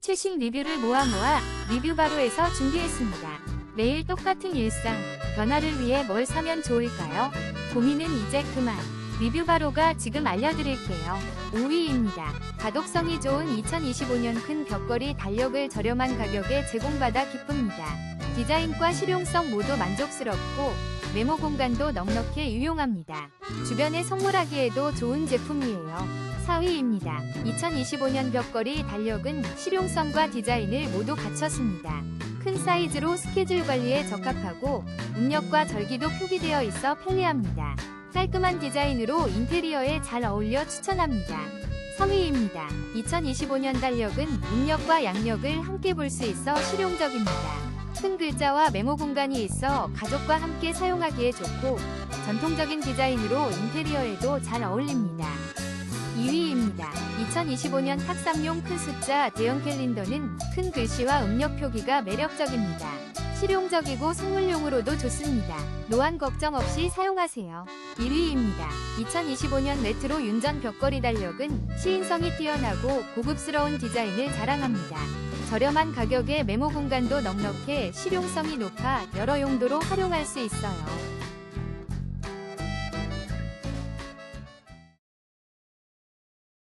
최신 리뷰를 모아 모아 리뷰 바로에서 준비했습니다. 매일 똑같은 일상, 변화를 위해 뭘 사면 좋을까요? 고민은 이제 그만. 리뷰 바로가 지금 알려드릴게요. 5위입니다. 가독성이 좋은 2025년 큰 벽걸이 달력을 저렴한 가격에 제공받아 기쁩니다. 디자인과 실용성 모두 만족스럽고 메모 공간도 넉넉해 유용합니다. 주변에 선물하기에도 좋은 제품이에요. 4위입니다. 2025년 벽걸이 달력은 실용성과 디자인을 모두 갖췄습니다. 큰 사이즈로 스케줄 관리에 적합하고 음력과 절기도 표기되어 있어 편리합니다. 깔끔한 디자인으로 인테리어에 잘 어울려 추천합니다. 3위입니다. 2025년 달력은 음력과 양력을 함께 볼 수 있어 실용적입니다. 큰 글자와 메모 공간이 있어 가족과 함께 사용하기에 좋고 전통적인 디자인으로 인테리어에도 잘 어울립니다. 2위입니다. 2025년 탁상용 큰 숫자 대형 캘린더는 큰 글씨와 음력 표기가 매력적입니다. 실용적이고 선물용으로도 좋습니다. 노안 걱정 없이 사용하세요. 1위입니다. 2025년 레트로 윤전 벽걸이 달력은 시인성이 뛰어나고 고급스러운 디자인을 자랑합니다. 저렴한 가격에 메모 공간도 넉넉해 실용성이 높아 여러 용도로 활용할 수 있어요.